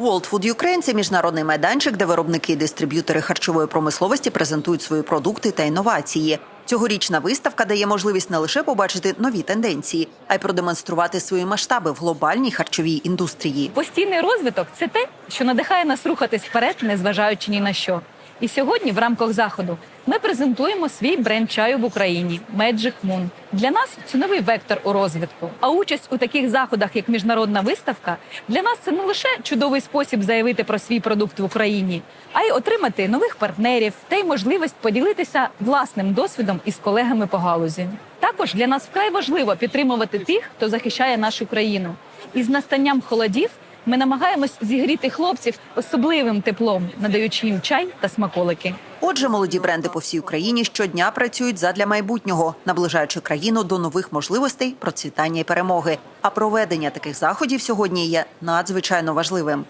World Food Ukraine – це міжнародний майданчик, де виробники і дистриб'ютори харчової промисловості презентують свої продукти та інновації. Цьогорічна виставка дає можливість не лише побачити нові тенденції, а й продемонструвати свої масштаби в глобальній харчовій індустрії. Постійний розвиток це те, що надихає нас рухатись вперед, незважаючи ні на що. І сьогодні, в рамках заходу, ми презентуємо свій бренд чаю в Україні Magic Moon. Для нас це новий вектор у розвитку. А участь у таких заходах, як міжнародна виставка, для нас це не лише чудовий спосіб заявити про свій продукт в Україні, а й отримати нових партнерів та й можливість поділитися власним досвідом із колегами по галузі. Також для нас вкрай важливо підтримувати тих, хто захищає нашу країну. І з настанням холодів ми намагаємось зігріти хлопців особливим теплом, надаючи їм чай та смаколики. Отже, молоді бренди по всій Україні щодня працюють задля майбутнього, наближаючи країну до нових можливостей, процвітання і перемоги. А проведення таких заходів сьогодні є надзвичайно важливим.